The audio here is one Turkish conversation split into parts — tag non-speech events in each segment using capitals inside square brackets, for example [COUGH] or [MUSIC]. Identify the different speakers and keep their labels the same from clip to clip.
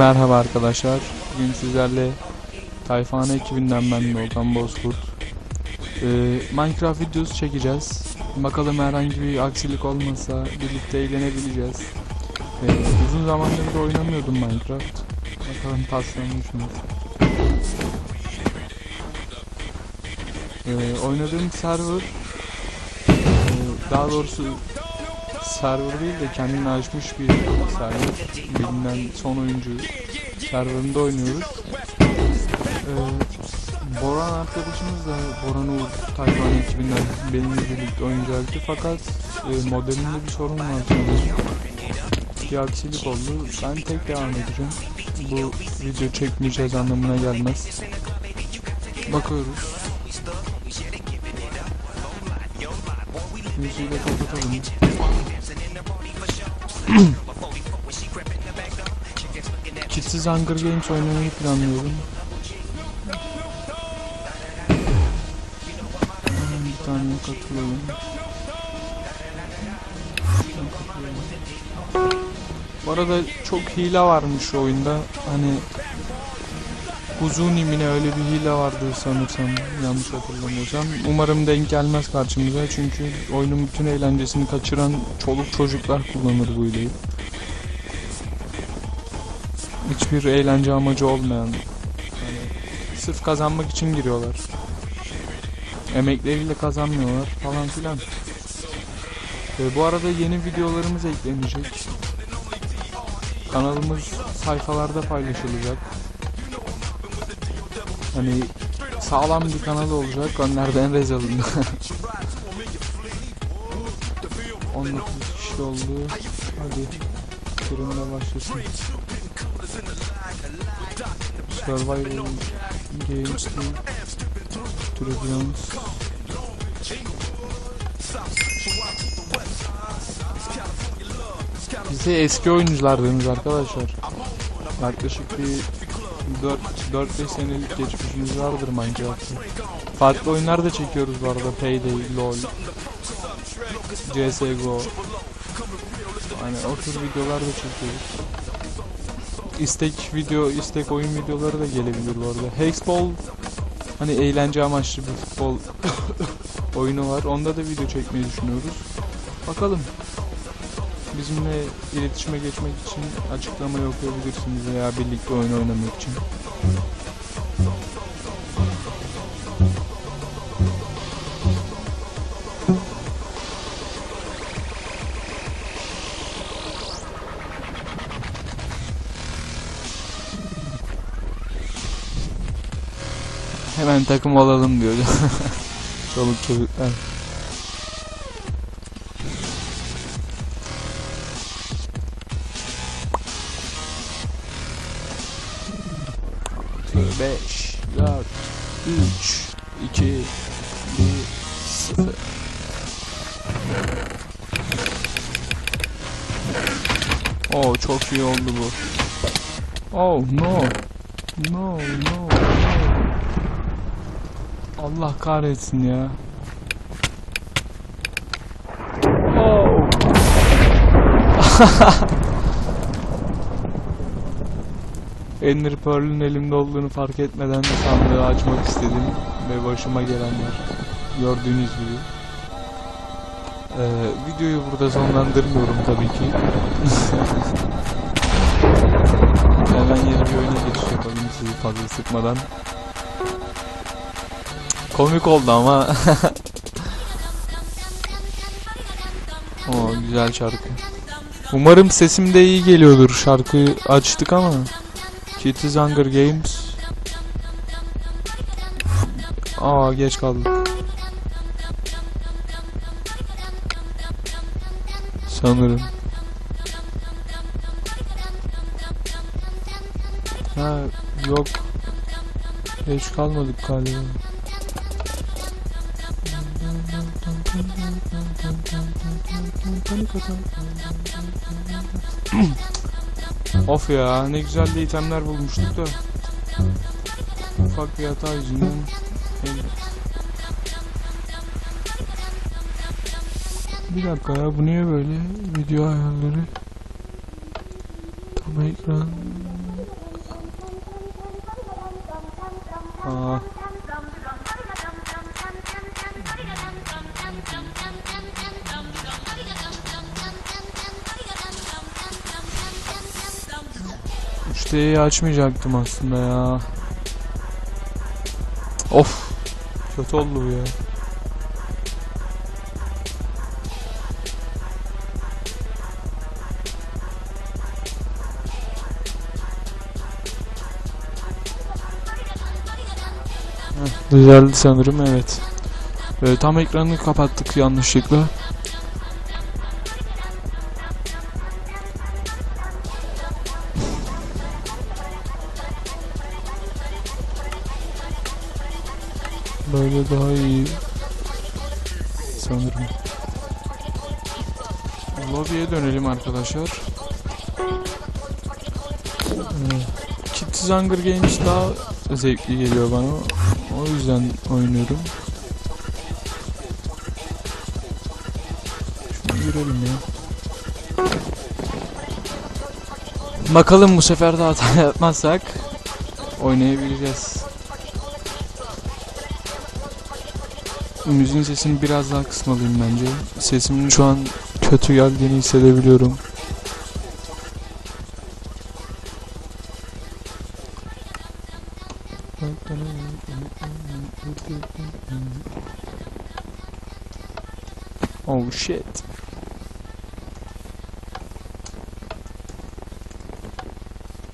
Speaker 1: Merhaba arkadaşlar. Bugün sizlerle Tayfane ekibinden ben Volkan Bozkurt. Ee, Minecraft videosu çekeceğiz. Bakalım herhangi bir aksilik olmasa birlikte eğlenebileceğiz. Ee, uzun zamandır da oynamıyordum Minecraft. Bakalım taslamış mı? Ee, oynadığım server ee, daha doğrusu server değil de kendini açmış bir server. Bilinen son oyuncu serverında oynuyoruz. Ee, Boran arkadaşımız da Boran Uğur Tayfan ekibinden benimle birlikte oynayacaktı fakat e, modelinde bir sorun var sanırım. Bir aksilik oldu. Ben tek devam edeceğim. Bu video çekmeyeceğiz anlamına gelmez. Bakıyoruz. Müziği de kapatalım. [CLEARS THROAT] Kitsiz Hunger Games oynamayı planlıyorum. Bir tane katılalım. Bu arada çok hile varmış oyunda. Hani Huzuni mi öyle bir hile vardı sanırsam yanlış hatırlamıyorsam. Umarım denk gelmez karşımıza çünkü oyunun bütün eğlencesini kaçıran çoluk çocuklar kullanır bu hileyi. Hiçbir eğlence amacı olmayan yani sırf kazanmak için giriyorlar. Emekleriyle kazanmıyorlar falan filan. Ee, bu arada yeni videolarımız eklenecek. Kanalımız sayfalarda paylaşılacak. Hani sağlam bir kanal olacak. Onlardan rezalında. [LAUGHS] 19 kişi oldu. Hadi. Fırında başlasın. Survival Games Turbulence Bize eski oyunculardınız arkadaşlar. Yaklaşık bir 4-5 senelik geçmişimiz vardır Minecraft'ta. Farklı oyunlar da çekiyoruz bu arada. Payday, LoL, CSGO. Hani o tür videolar da çekiyoruz. İstek video, istek oyun videoları da gelebilir bu arada. Hexball hani eğlence amaçlı bir futbol [LAUGHS] oyunu var. Onda da video çekmeyi düşünüyoruz. Bakalım. Bizimle iletişime geçmek için açıklama okuyabilirsiniz veya birlikte oyun oynamak için. Hemen takım olalım diyor. [LAUGHS] Çoluk çocuklar. Beş, dört, üç, iki, bir, sıfır. Oh çok iyi oldu bu. Oh no. No, no, no. Allah kahretsin ya. Oh. [LAUGHS] Ender Pearl'ün elimde olduğunu fark etmeden sandığı açmak istedim ve başıma gelenler gördüğünüz gibi. Ee, videoyu burada sonlandırmıyorum tabii ki. [LAUGHS] Hemen yeni bir oyuna geçiş yapalım sizi fazla sıkmadan. Komik oldu ama. o güzel şarkı. Umarım sesim de iyi geliyordur. Şarkı açtık ama. Kitty's Hunger Games. Aa geç kaldık. Sanırım. Ha yok. Geç kalmadık galiba. of ya ne güzel de itemler bulmuştuk da. Ufak bir hata yüzünden. Bir dakika ya bu niye böyle video ayarları? Tam ekran. Aa. Müşteriyi açmayacaktım aslında ya. Of. Kötü oldu bu ya. Heh, Düzeldi sanırım evet. Ee, tam ekranı kapattık yanlışlıkla. Böyle daha iyi sanırım. Lobby'ye dönelim arkadaşlar. Ee, Kids Hunger Games daha zevkli geliyor bana. O yüzden oynuyorum. Şunu görelim ya. Bakalım bu sefer de hata [LAUGHS] yapmazsak oynayabileceğiz. Müziğin sesini biraz daha kısmalıyım bence. Sesimin şu an kötü geldiğini hissedebiliyorum. Oh shit.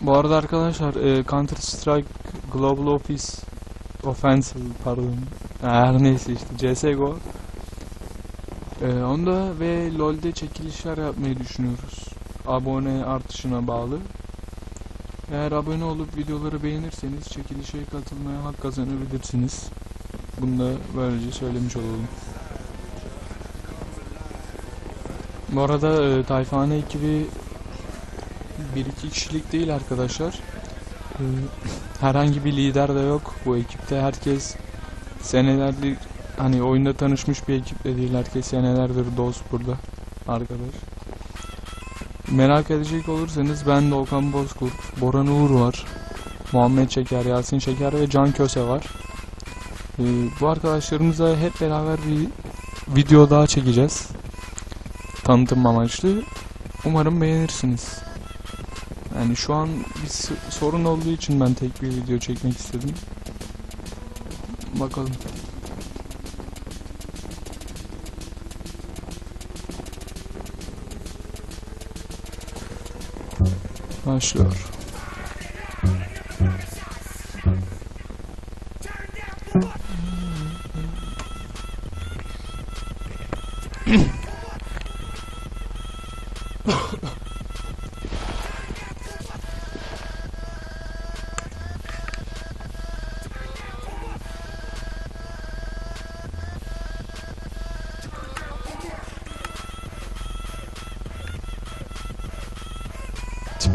Speaker 1: Bu arada arkadaşlar e, Counter Strike Global Office Offensive pardon her neyse işte CSGO e, onda ve LoL'de çekilişler yapmayı düşünüyoruz. Abone artışına bağlı. Eğer abone olup videoları beğenirseniz çekilişe katılmaya hak kazanabilirsiniz. Bunu da böylece söylemiş olalım. Bu arada e, Tayfane ekibi 1-2 kişilik değil arkadaşlar. E, herhangi bir lider de yok bu ekipte. Herkes senelerdir hani oyunda tanışmış bir ekiple değil. Herkes senelerdir dost burada arkadaş. Merak edecek olursanız ben de Okan Bozkurt, Boran Uğur var. Muhammed Çeker, Yasin Çeker ve Can Köse var. E, bu arkadaşlarımızla hep beraber bir video daha çekeceğiz tanıtım amaçlı. Umarım beğenirsiniz. Yani şu an bir sorun olduğu için ben tek bir video çekmek istedim. Bakalım. Başlıyor.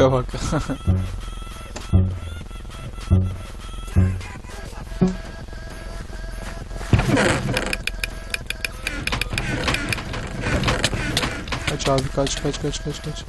Speaker 1: Tipe bak. [LAUGHS] kaç abi kaç kaç kaç kaç kaç.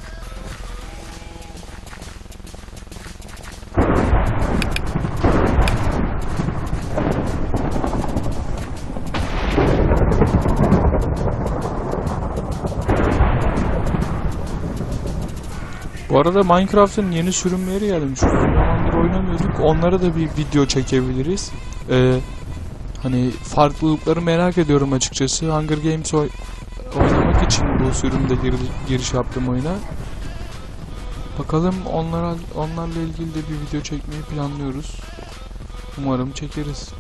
Speaker 1: Arada Minecraft'ın yeni sürümleri gelmiş. Uzun zamandır oynamıyorduk. Onlara da bir video çekebiliriz. Ee, hani farklılıkları merak ediyorum açıkçası. Hunger Games oy- oynamak için bu sürümde gir- giriş yaptım oyuna. Bakalım onlara onlarla ilgili de bir video çekmeyi planlıyoruz. Umarım çekeriz.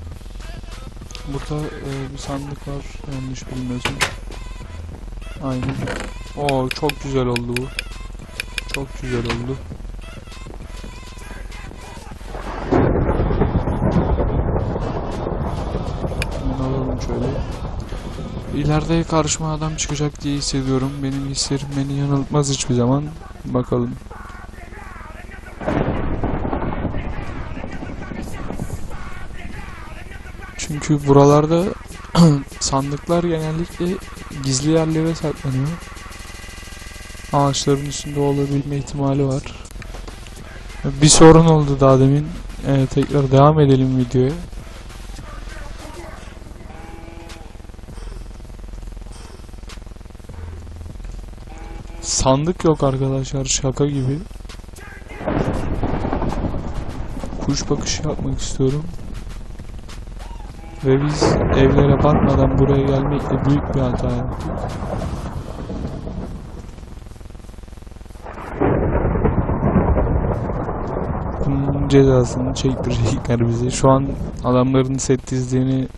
Speaker 1: Burada e, bir sandık var yanlış bilmiyorsam. Aynen. Oo çok güzel oldu bu. Çok güzel oldu. Alalım şöyle. İleride karşıma adam çıkacak diye hissediyorum. Benim hislerim beni yanıltmaz hiçbir zaman. Bakalım. Çünkü buralarda [CLEARS THROAT] sandıklar genellikle gizli yerlere saklanıyor. Ağaçların üstünde olabilme ihtimali var. Bir sorun oldu daha demin. Evet tekrar devam edelim videoya. Sandık yok arkadaşlar şaka gibi. Kuş bakışı yapmak istiyorum. Ve biz evlere bakmadan buraya gelmekle büyük bir hata yaptık. Cezasını çektirecekler bize. Şu an adamların set dizdiğini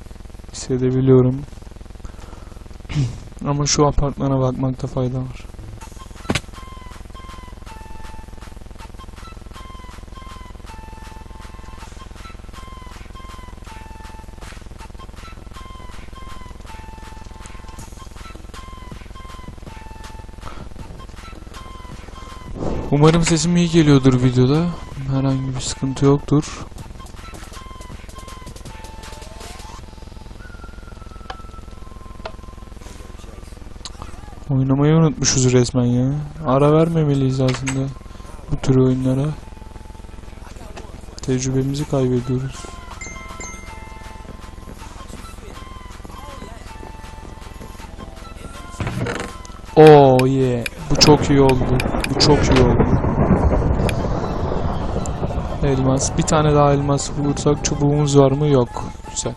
Speaker 1: hissedebiliyorum. [CLEARS THROAT] Ama şu apartmana bakmakta fayda var. Umarım sesim iyi geliyordur videoda. Herhangi bir sıkıntı yoktur. Oynamayı unutmuşuz resmen ya. Ara vermemeliyiz aslında bu tür oyunlara. Tecrübemizi kaybediyoruz. Oh yeah. Bu çok iyi oldu. Bu çok iyi oldu. Elmas. Bir tane daha elmas bulursak çubuğumuz var mı? Yok. Güzel.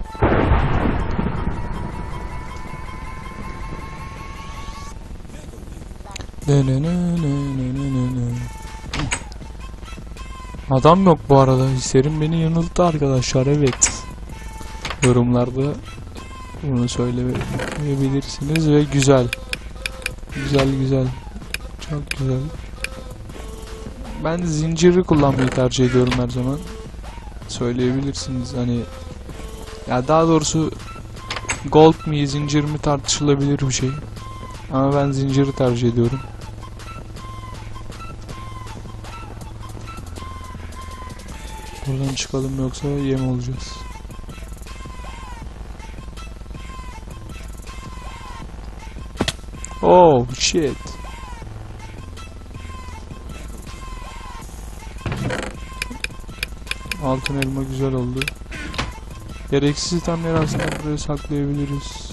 Speaker 1: Adam yok bu arada. Hislerim beni yanılttı arkadaşlar. Evet. Yorumlarda bunu söyleyebilirsiniz ve güzel. Güzel güzel. Çok güzel. Ben zinciri kullanmayı tercih ediyorum her zaman. Söyleyebilirsiniz hani ya daha doğrusu gold mi zincir mi tartışılabilir bir şey. Ama ben zinciri tercih ediyorum. Buradan çıkalım yoksa yem olacağız. Oh shit. Altın elma güzel oldu. Gereksiz itemleri aslında buraya saklayabiliriz.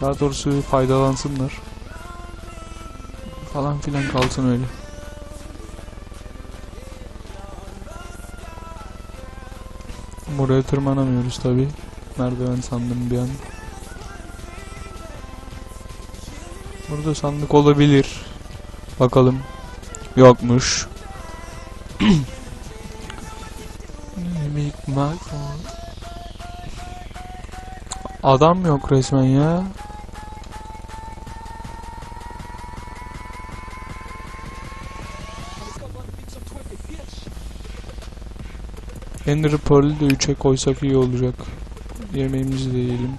Speaker 1: Daha doğrusu faydalansınlar. Falan filan kalsın öyle. Buraya tırmanamıyoruz tabi. Merdiven sandım bir an. Burada sandık olabilir. Bakalım. Yokmuş. Adam yok resmen ya. Ender Pearl'ü de 3'e koysak iyi olacak. Yemeğimizi de yiyelim.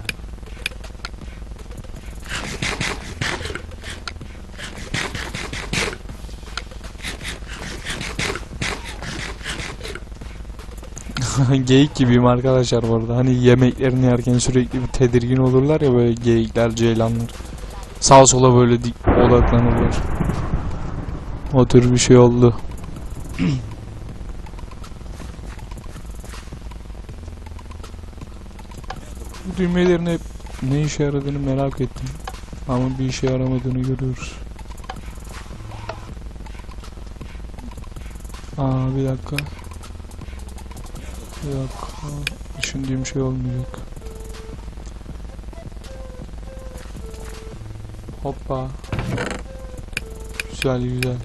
Speaker 1: [LAUGHS] Geyik gibiyim arkadaşlar bu arada. Hani yemeklerini yerken sürekli bir tedirgin olurlar ya böyle geyikler, ceylanlar. Sağa sola böyle dik odaklanırlar. O tür bir şey oldu. [CLEARS THROAT] Bu düğmelerin hep ne işe yaradığını merak ettim. Ama bir işe yaramadığını görüyoruz. Aa bir dakika. Dakika. Düşündüğüm şey olmayacak. Hoppa. Güzel güzel.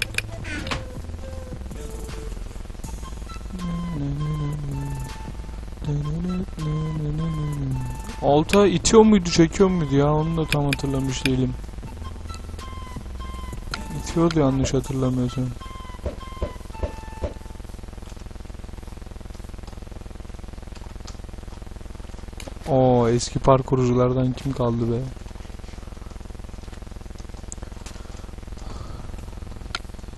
Speaker 1: Alta itiyor muydu çekiyor muydu ya onu da tam hatırlamış değilim. İtiyordu yanlış hatırlamıyorsam. Eski parkurculardan kim kaldı be?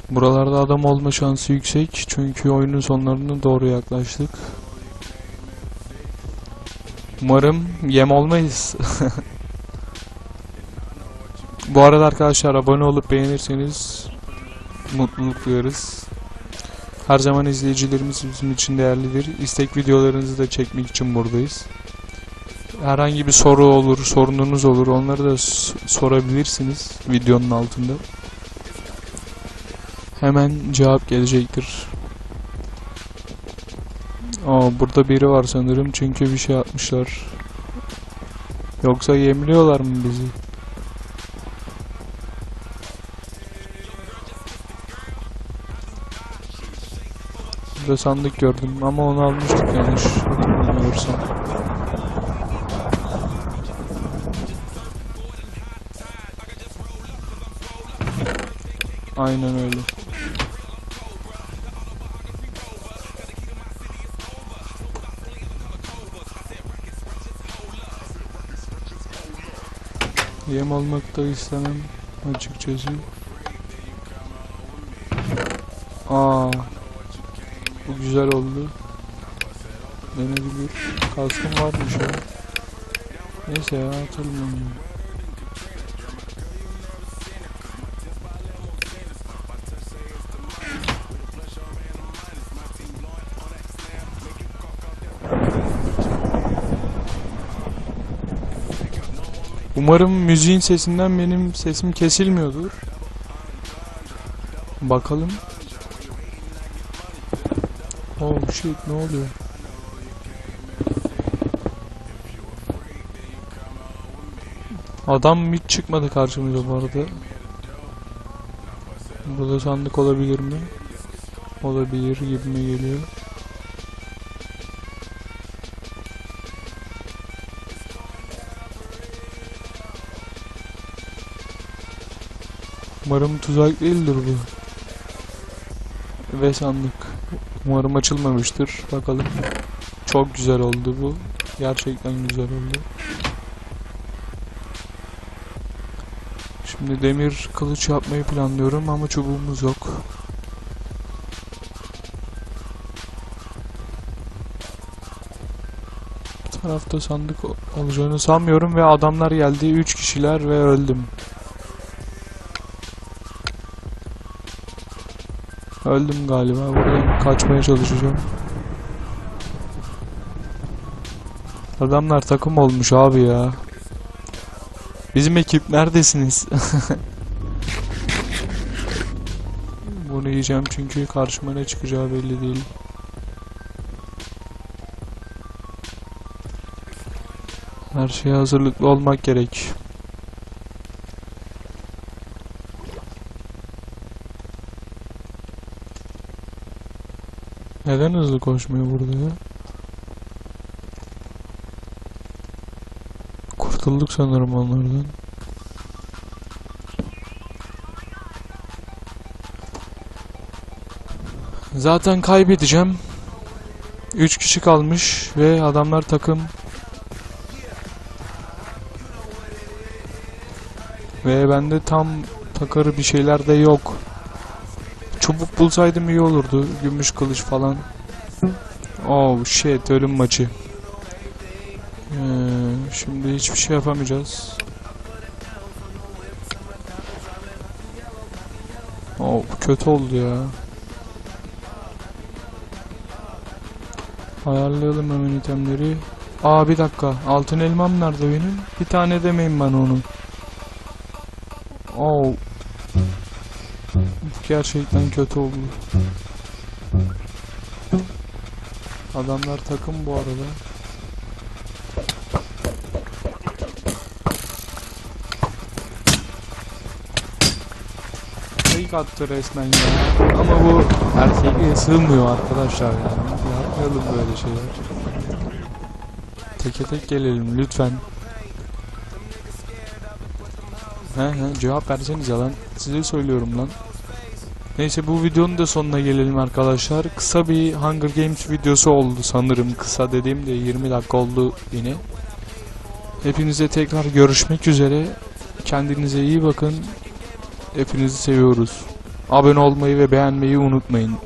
Speaker 1: Buralarda adam olma şansı yüksek çünkü oyunun sonlarına doğru yaklaştık. Umarım yem olmayız. [LAUGHS] Bu arada arkadaşlar abone olup beğenirseniz mutluluk duyarız. Her zaman izleyicilerimiz bizim için değerlidir. İstek videolarınızı da çekmek için buradayız. Herhangi bir soru olur, sorununuz olur. Onları da sorabilirsiniz videonun altında. Hemen cevap gelecektir. Aa, burada biri var sanırım çünkü bir şey atmışlar. Yoksa yemliyorlar mı bizi? Burada sandık gördüm ama onu almıştık yanlış hatırlamıyorsam. Aynen öyle. Yem olmak da istemem açıkçası. Aa, bu güzel oldu. Denebilir. Kaskım varmış ya. Neyse ya atalım Umarım müziğin sesinden benim sesim kesilmiyordur. Bakalım. Oh shit ne oluyor? Adam hiç çıkmadı karşımıza bu arada. Burada sandık olabilir mi? Olabilir gibime geliyor. Umarım tuzak değildir bu. Ve sandık. Umarım açılmamıştır. Bakalım. Çok güzel oldu bu. Gerçekten güzel oldu. Şimdi demir kılıç yapmayı planlıyorum ama çubuğumuz yok. Bu tarafta sandık olacağını sanmıyorum ve adamlar geldi. 3 kişiler ve öldüm. Öldüm galiba. Buradan kaçmaya çalışacağım. Adamlar takım olmuş abi ya. Bizim ekip neredesiniz? [LAUGHS] Bunu yiyeceğim çünkü karşıma ne çıkacağı belli değil. Her şeye hazırlıklı olmak gerek. Neden hızlı koşmuyor burada ya? Kurtulduk sanırım onlardan. Zaten kaybedeceğim. 3 kişi kalmış ve adamlar takım. Ve bende tam takarı bir şeyler de yok. Çubuk bulsaydım iyi olurdu. Gümüş kılıç falan. Oh shit ölüm maçı. Ee, şimdi hiçbir şey yapamayacağız. Oh kötü oldu ya. Ayarlayalım hemen itemleri. Aa bir dakika. Altın elmam nerede benim? Bir tane demeyin bana onu. Oh. Gerçekten kötü oldu. Adamlar takım bu arada. Fake attı resmen ya. Ama bu erkekliğe sığmıyor arkadaşlar yani. Yapmayalım böyle şeyler. Teke tek gelelim lütfen. He he cevap verseniz lan. Size söylüyorum lan. Neyse bu videonun da sonuna gelelim arkadaşlar. Kısa bir Hunger Games videosu oldu sanırım. Kısa dediğim de 20 dakika oldu yine. Hepinize tekrar görüşmek üzere. Kendinize iyi bakın. Hepinizi seviyoruz. Abone olmayı ve beğenmeyi unutmayın.